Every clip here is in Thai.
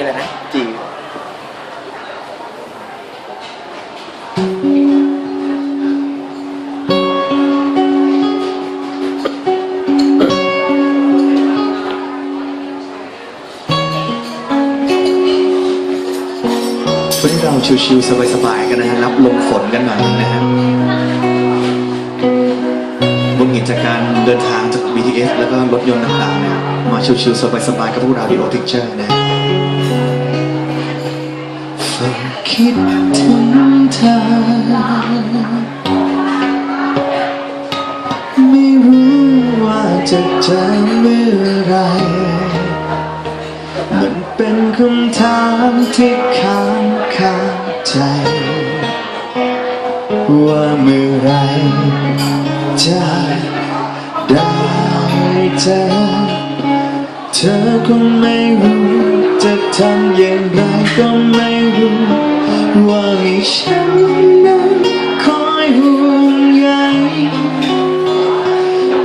อะไรนะจีวันนี้เราชิวๆสบายๆกันนะฮะรับลมฝนกันหน่อยนะฮะบนเหตุจากการเดินทางจาก BTS แล้วก็รถยนต์ต่างๆเนี่ยมาชิวๆสบายๆกับพวกเราดีโอทิกเจอร์นะฮะ คิดถึงเธอ ไม่รู้ว่าจะเจอเมื่อไร มันเป็นคำถามที่ค้างคาใจ ว่าเมื่อไรจะได้เจอ เธอคงไม่รู้ จะทำอย่างไรก็ไม่รู้ ว่ามีฉันนั้นคอยห่วงใย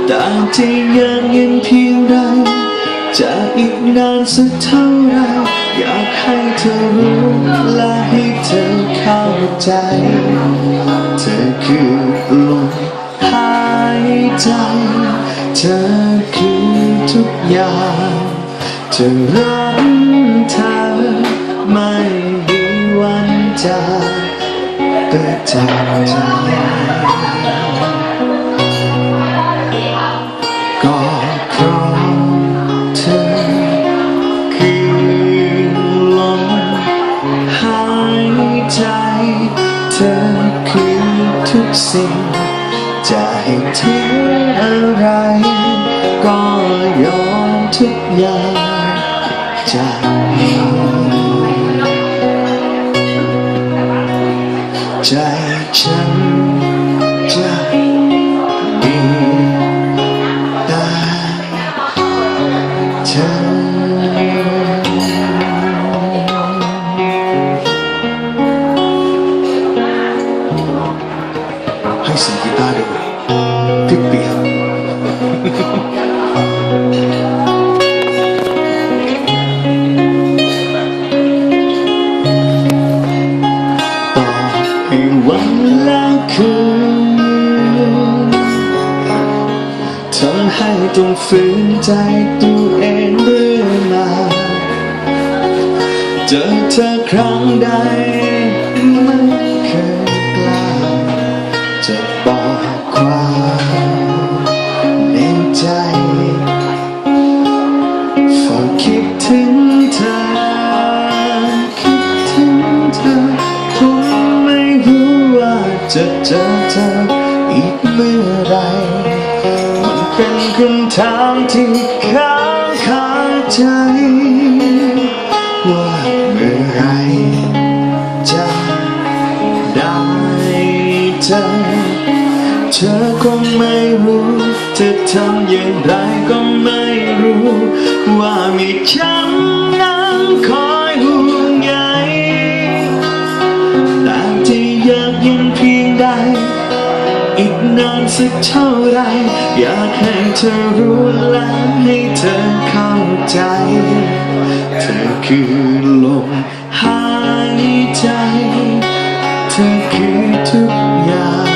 แต่ที่ยังยังเพียงใดจะอีกนานสักเท่าไรอยากให้เธอรู้และให้เธอเข้าใจ เธอคือลมหายใจ เธอคือทุกอย่างจะรัก จะเปิดจากใจก็เพราะเธอคือลมหายใจ เธอคือทุกสิ่ง จะให้ทิ้งอะไร ก็ยอมทุกอย่างจากนี้ ใจฉัน ต้องฝืนใจตัวเองเรื่อยมา เจอเธอครั้งใดไม่เคยกล้า จะบอกความในใจฝ้าคิดถึงเธอ คิดถึงเธอคงไม่รู้ว่าจะเจอเธออีกเมื่อไร คำถามที่ค้างคาใจ ว่าเมื่อไรจะได้เจอเธอคงไม่รู้จะทำอย่างไรก็ไม่รู้ ว่ามีฉัน นานสักเท่าไร อยากให้เธอรู้และให้เธอเข้าใจ เธอคือลมหายใจ เธอคือทุกอย่าง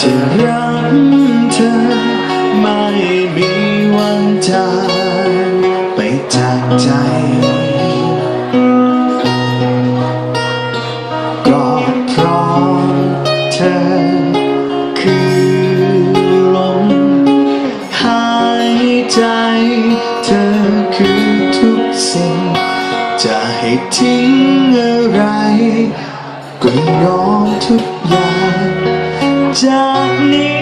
จะรักเธอไม่มีวันจางไปจากใจก็เพราะเธอ ทิ้งอะไร ก็ยอมทุกอย่างจากนี้